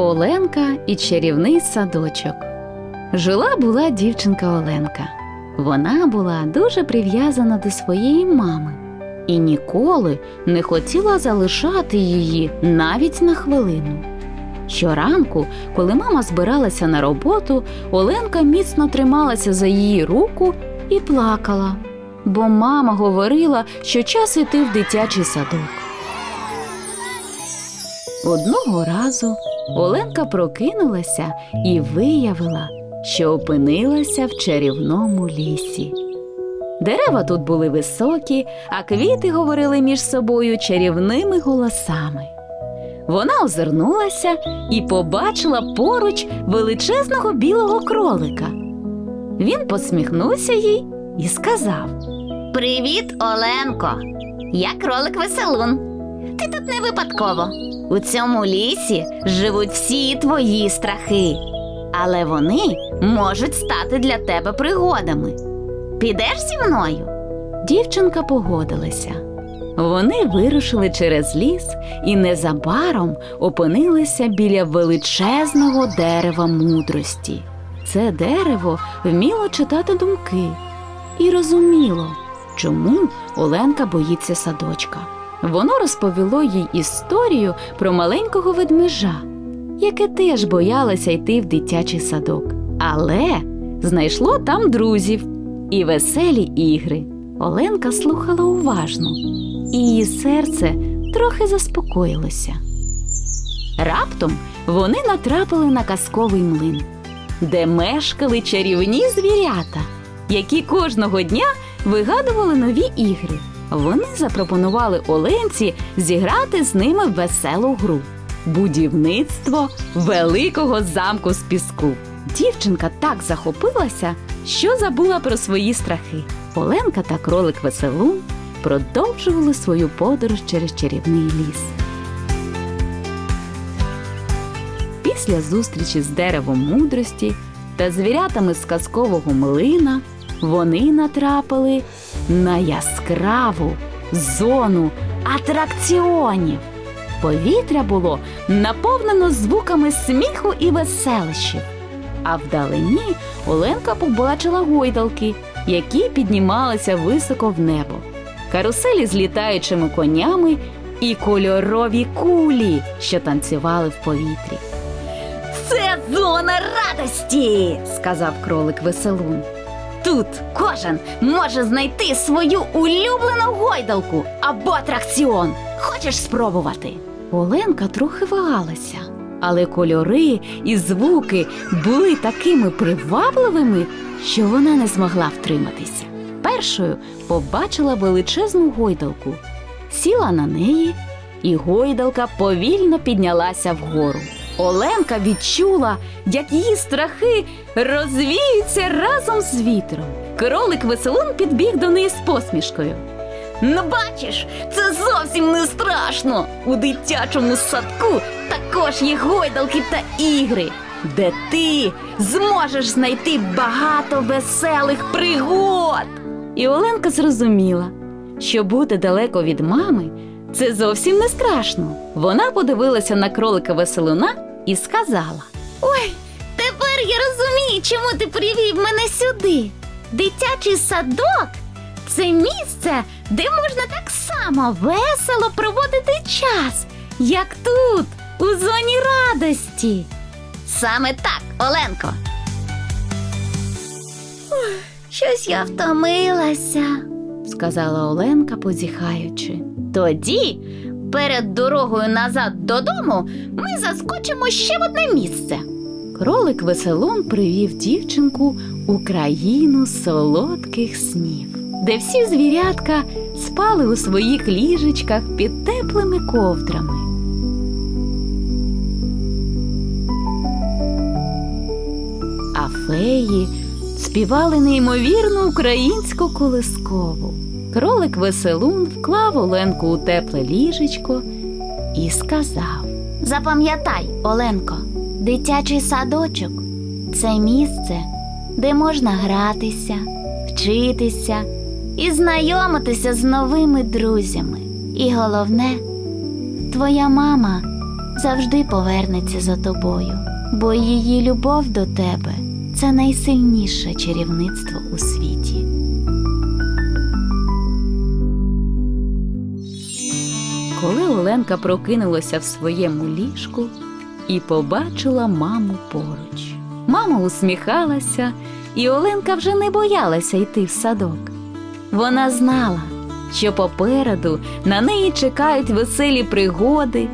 Оленка і чарівний садочок. Жила була дівчинка Оленка. Вона була дуже прив'язана до своєї мами і ніколи не хотіла залишати її навіть на хвилину. Щоранку, коли мама збиралася на роботу, Оленка міцно трималася за її руку і плакала, бо мама говорила, що час іти в дитячий садок. Одного разу Оленка прокинулася і виявила, що опинилася в чарівному лісі. Дерева тут були високі, а квіти говорили між собою чарівними голосами. Вона озирнулася і побачила поруч величезного білого кролика. Він посміхнувся їй і сказав: Привіт, Оленко! Я кролик веселун. Ти тут не випадково. У цьому лісі живуть всі твої страхи, але вони можуть стати для тебе пригодами. Підеш зі мною? Дівчинка погодилася. Вони вирушили через ліс і незабаром опинилися біля величезного дерева мудрості. Це дерево вміло читати думки і розуміло, чому Оленка боїться садочка. Воно розповіло їй історію про маленького ведмежа, яке теж боялося йти в дитячий садок, але знайшло там друзів і веселі ігри. Оленка слухала уважно, і її серце трохи заспокоїлося. Раптом вони натрапили на казковий млин, де мешкали чарівні звірята, які кожного дня вигадували нові ігри. Вони запропонували Оленці зіграти з ними веселу гру будівництво великого замку з піску. Дівчинка так захопилася, що забула про свої страхи. Оленка та кролик веселун продовжували свою подорож через чарівний ліс. Після зустрічі з деревом мудрості та звірятами з казкового млина вони натрапили на яскраву зону атракціонів. Повітря було наповнено звуками сміху і веселищів. А вдалині Оленка побачила гойдалки, які піднімалися високо в небо, каруселі з літаючими конями і кольорові кулі, що танцювали в повітрі. Це зона радості! Сказав кролик веселун. Тут кожен може знайти свою улюблену гойдалку або атракціон. Хочеш спробувати? Оленка трохи вагалася, але кольори і звуки були такими привабливими, що вона не змогла втриматися. Першою побачила величезну гойдалку, сіла на неї, і гойдалка повільно піднялася вгору. Оленка відчула, як її страхи розвіються разом з вітром. Кролик веселун підбіг до неї з посмішкою. Ну бачиш, це зовсім не страшно. У дитячому садку також є гойдалки та ігри, де ти зможеш знайти багато веселих пригод. І Оленка зрозуміла, що бути далеко від мами це зовсім не страшно. Вона подивилася на кролика веселуна і сказала: Ой, тепер я розумію, чому ти привів мене сюди. Дитячий садок це місце, де можна так само весело проводити час, як тут, у зоні радості. Саме так, Оленко. Щось я втомилася, сказала Оленка, позіхаючи. Тоді, перед дорогою назад додому, ми заскочимо ще в одне місце. Кролик веселун привів дівчинку у країну солодких снів, де всі звірятка спали у своїх ліжечках під теплими ковдрами. А феї співали неймовірну українську колискову. Кролик веселун вклав Оленку у тепле ліжечко і сказав. Запам'ятай, Оленко, дитячий садочок це місце, де можна гратися, вчитися і знайомитися з новими друзями. І головне, твоя мама завжди повернеться за тобою, бо її любов до тебе це найсильніше чарівництво у світі. Коли Оленка прокинулася в своєму ліжку і побачила маму поруч. Мама усміхалася, і Оленка вже не боялася йти в садок. Вона знала, що попереду на неї чекають веселі пригоди,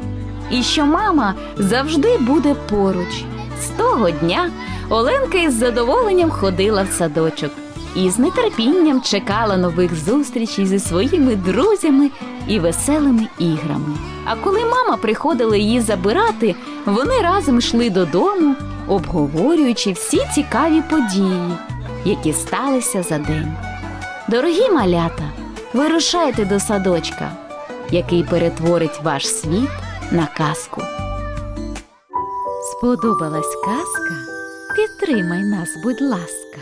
і що мама завжди буде поруч. З того дня Оленка із задоволенням ходила в садочок і з нетерпінням чекала нових зустрічей зі своїми друзями і веселими іграми. А коли мама приходила її забирати, вони разом йшли додому, обговорюючи всі цікаві події, які сталися за день. Дорогі малята, вирушайте до садочка, який перетворить ваш світ на казку. Сподобалась казка? Підтримай нас, будь ласка.